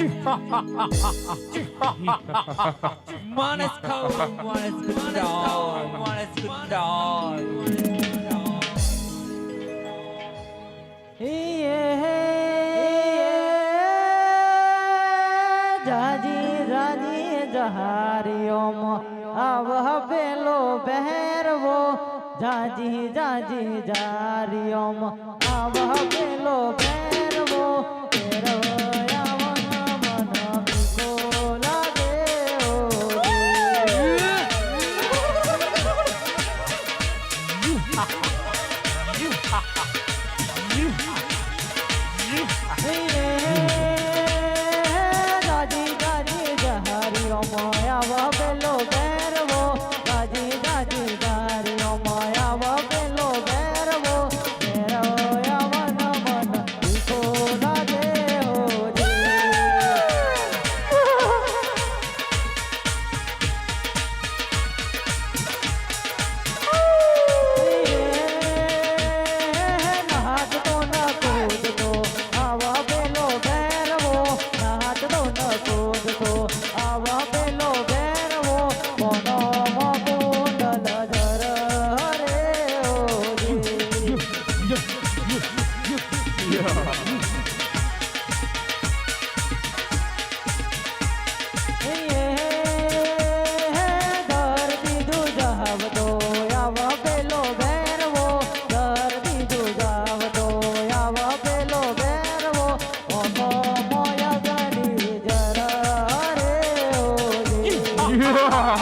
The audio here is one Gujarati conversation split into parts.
one is cold, one is good dog, one is good dog. Hey, yeah, hey, yeah, Raji, Raji, Jahari, Om, Ava, Belo, Behervo, Raji, Raji, Jahari, Om, Ava, Belo, Behervo.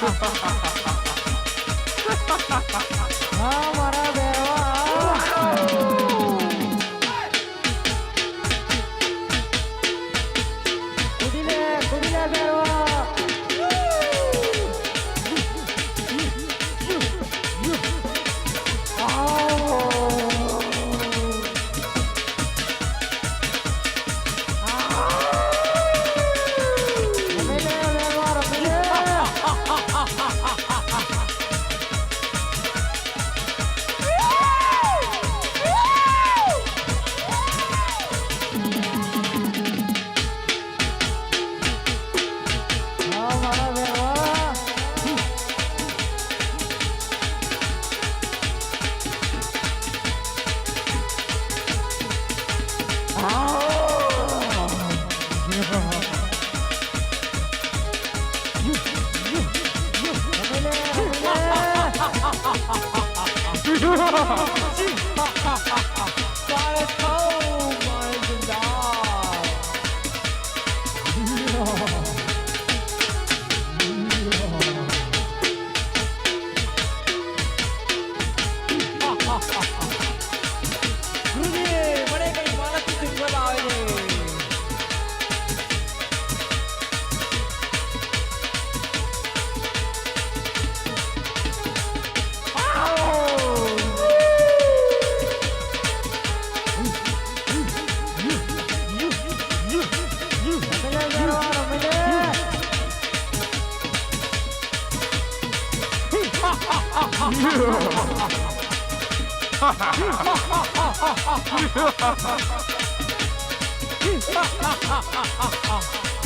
ha ha ha Oh.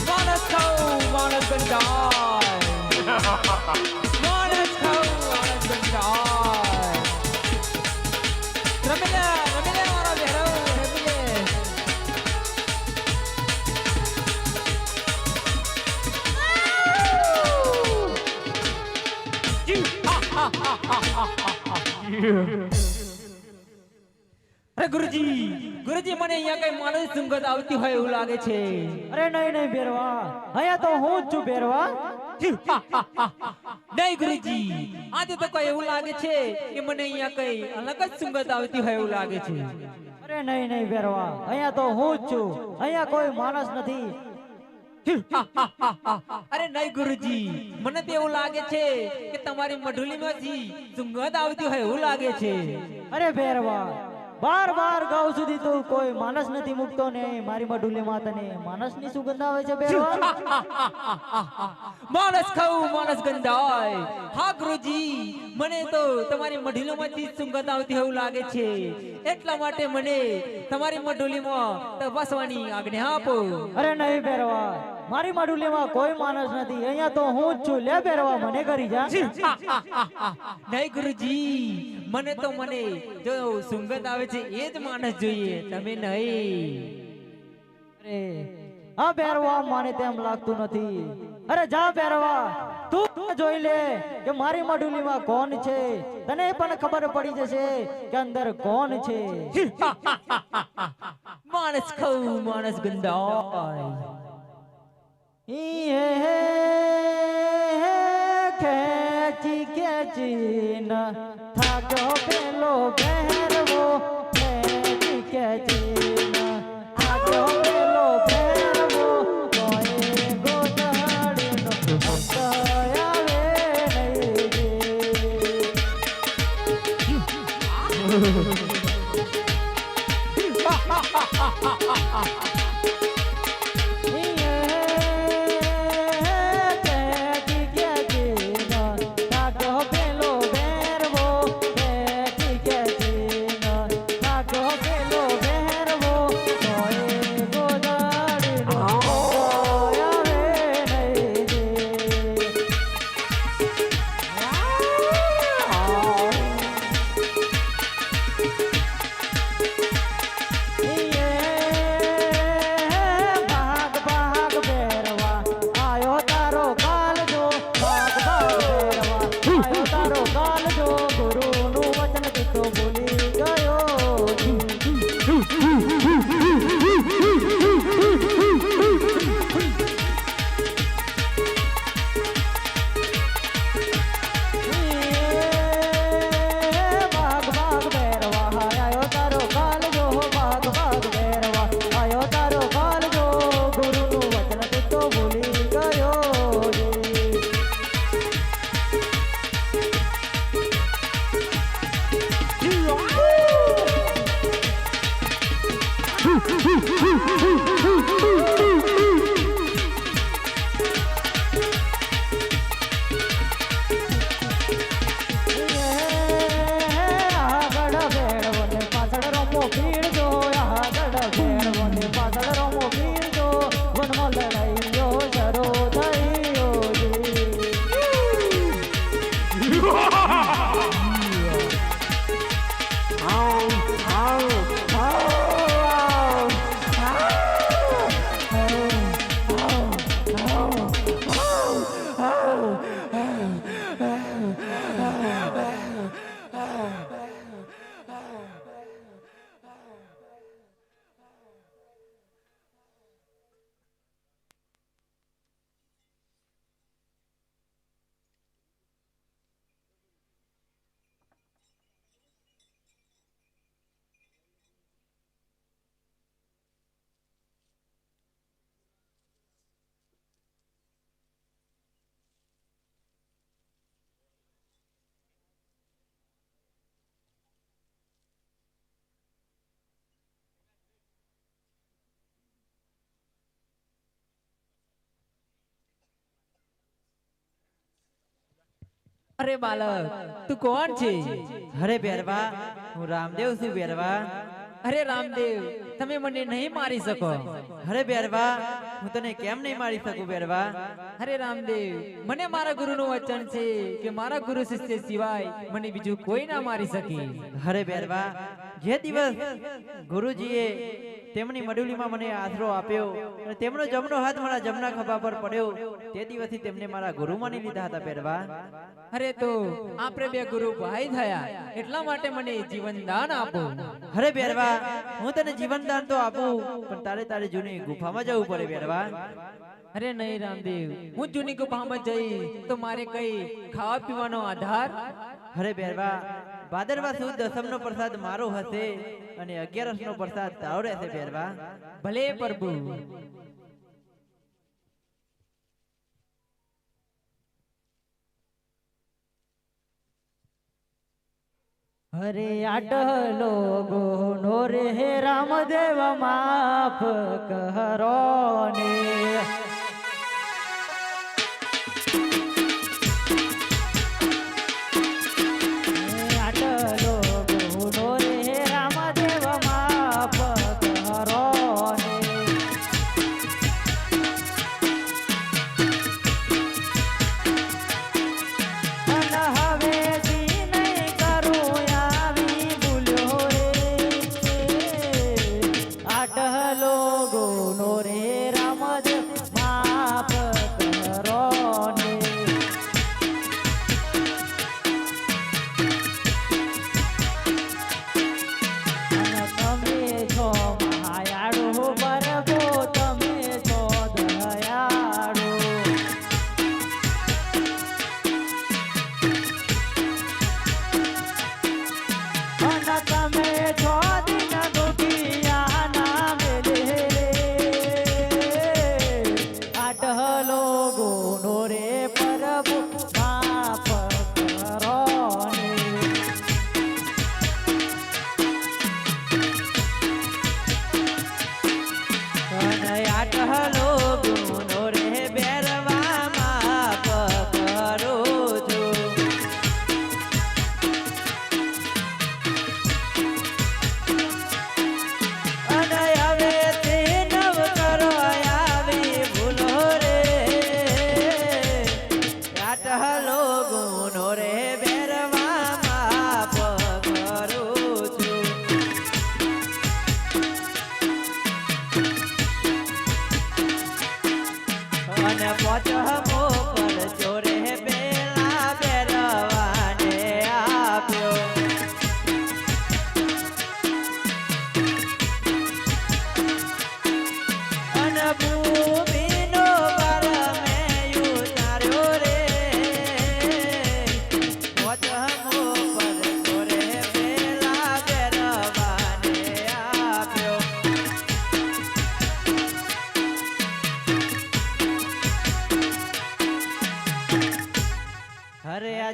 wanna go, wanna go die. wanna go, wanna go die. રમીલે રમીલે મારો ભેરો રમીલે Yeah. ગુરુજી ગુરુજી મને અહીંયા કઈ માનસ સંગત આવતી હોય એવું લાગે છે? અરે નહીં નહીં બેરવા અહીંયા તો હું જ છું બેરવા નહીં ગુરુજી આજે તો કઈ એવું લાગે છે કે મને અહીંયા કઈ અલગ જ સંગત આવતી હોય એવું લાગે છે? અરે નહીં નહીં બેરવા અહીંયા તો હું જ છું. અહીંયા કોઈ માણસ નથી. અરે નહીં ગુરુજી મને તો એવું લાગે છે કે તમારી મઢુલીમાંથી સુંગત આવતી હોય એવું લાગે છે. અરે બેરવા બાર બાર ગાઉ સુધી તું કોઈ માણસ નથી મૂકતો ને મારી મઢુલીમાં તને માણસની સુગંધ આવે છે બેરવા માણસ ખાવું માણસ ગંધાય. હા ગુરુજી મને તો તમારી મઢુલીમાંથી સુગંધ આવતી એવું લાગે છે. એટલા માટે મને તમારી મઢુલીમાં તપાસવાની આજ્ઞા આપો. અરે નહીં બેરવા મારી મઢુલીમાં કોઈ માણસ નથી. અહીંયા તો હું જ છું. લે બેરવા મને કરી જા. નહીં ગુરુજી. મને તો મને જો સુંગત આવે છે એ જ માણસ જોઈએ તમે નહીં. અરે આ પહેરવા મને તેમ લાગતું નથી. અરે જા પહેરવા તું જોઈ લે કે મારી મઢુલીમાં કોણ છે? તને પણ ખબર પડી જશે કે અંદર કોણ છે. માણસ ખવ માણસ ગંદાય ઈ હે ના ખેંચી ન થાક્યો પેલો પહેરવો ખેંચી ખેંચી અરે બાલક તું કોણ છે? અરે બેરવા હું રામદેવ છું બેરવા અરે રામદેવ તમે મને નહીં મારી શકો. અરે બેરવા હું તને કેમ નહીં મારી શકું બેરવા અરે રામદેવ મને મારા ગુરુનું વચન છે કે મારા ગુરુ શિષ્ય સિવાય મને બીજું કોઈ ના મારી શકે. અરે બેરવા જે દિવસ ગુરુજીએ તેમની મડુલીમાં મને આશરો આપ્યો અને તેમનો જમણો હાથ મારા જમણા ખભા પર પડ્યો તે દિવસથી તેમને મારા ગુરુ માની લીધા હતા પહેરવા. અરે તો આપણે બે ગુરુ ભાઈ થયા એટલા માટે મને જીવન દાન આપો. અરે બેરવા હું તને જીવનદાન તો આપું પણ તારે તારે જૂની ગુફામાં જવું પડે બેરવા અરે નહીં રામદેવ હું જૂની ગુફામાં જઈ તો મારે કઈ ખાવા પીવાનો આધાર? અરે બેરવા ભાદરવા સુદ દસમનો પ્રસાદ મારો હશે અને અગિયારસનો પ્રસાદ તારો રહેશે પહેરવા. ભલે પ્રભુ. હરે આટલો ગુનો રે રામદેવ માફ કરો ને.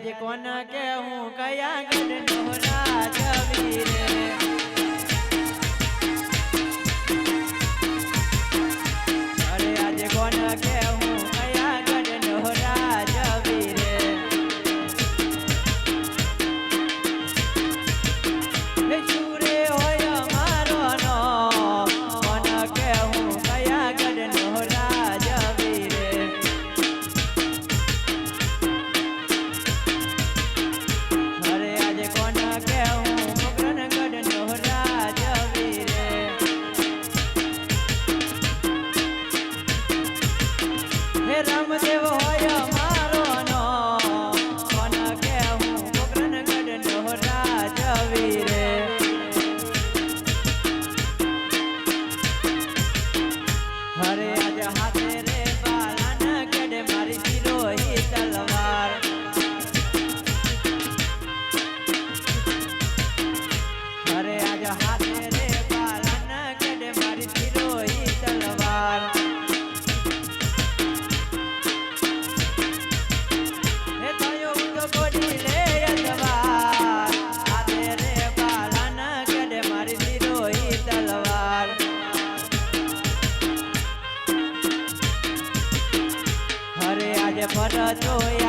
આજે કોણ કે હું કયા ગઢ નો રે અરે અરે આજે ફરતો યા